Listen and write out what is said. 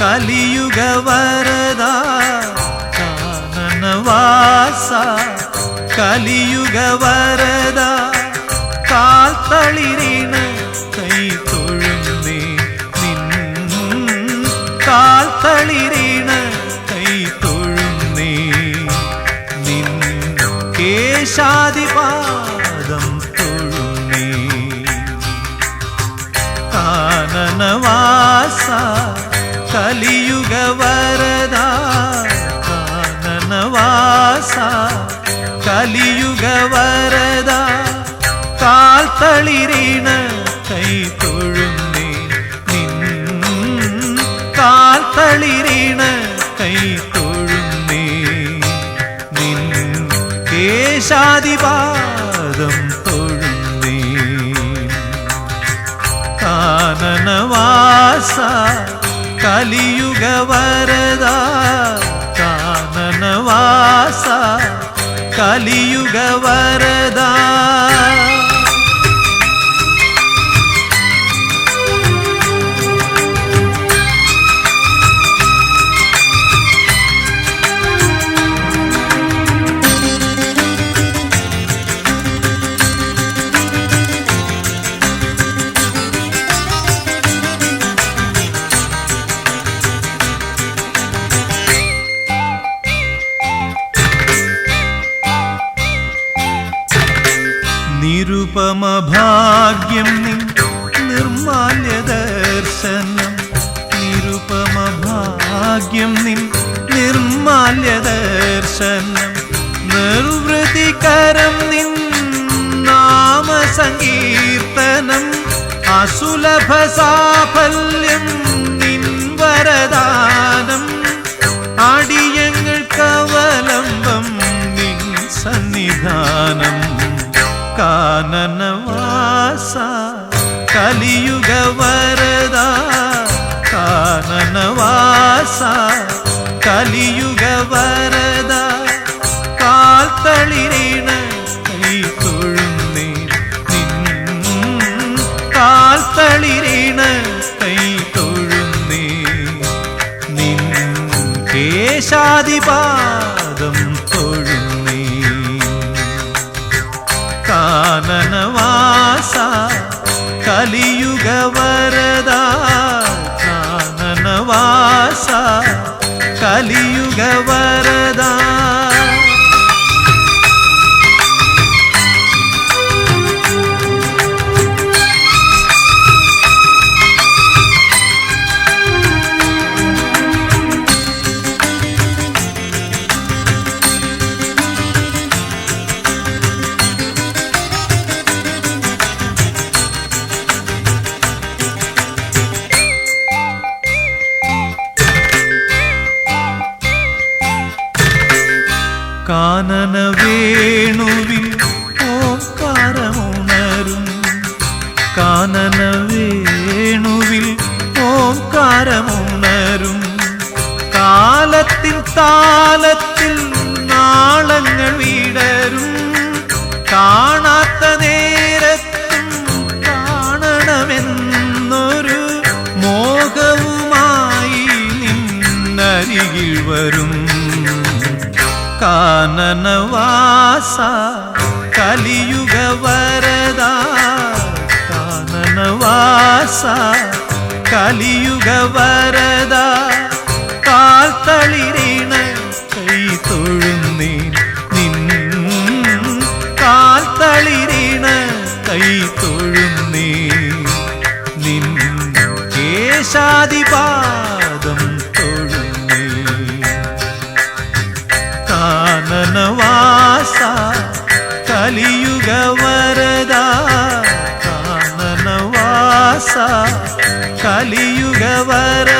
കലിയുഗ വരദ കാനനവാസ കലിയുഗ വരദ കാൽ തളിരിണ് കൈ കലിയുഗ വരദ കാൽ തളിരീണ കൈ തൊഴുന്നേ നിൻ കാൽ തളിരീണ കൈ തൊഴുന്നേ നിൻ കേശാദിപാദം തൊഴുന്നേ കാനനവാസ കലിയുഗ വരദ കലിയുഗ നിരുപമ ഭാഗ്യം നിൻ നിർമാല്യ ദർശനം നിരുപമ ഭാഗ്യം നിൻ നിർമാല്യ ദർശനം നിർവൃതികരം നിൻ നാമസങ്കീർത്തനം. അസുലഭ സാഫല്യം കലിയുഗ വരദ കാനനവാസ കലിയുഗ വരദ കാൽ തളിരിണ കൈ നിൻ കാൽ തളിരിണ കൈ തൊഴുന്നേ നിൻ കേശാദിപാദം കലിയുഗ വരദ കാനനവാസ കലിയുഗ കാനനവാസ കലിയുഗ വരദ കാനനവാസ കലിയുഗ വരദ കാൽ തളിരിണ കൈ തൊഴുന്നേ നിൻ കാൽ തളിരിണ കൈ തൊഴുന്നേ നിൻ കേശാദിപാദം കാനനവാസ കലിയുഗ വരദ കാനനവാസ കലിയുഗ വരദ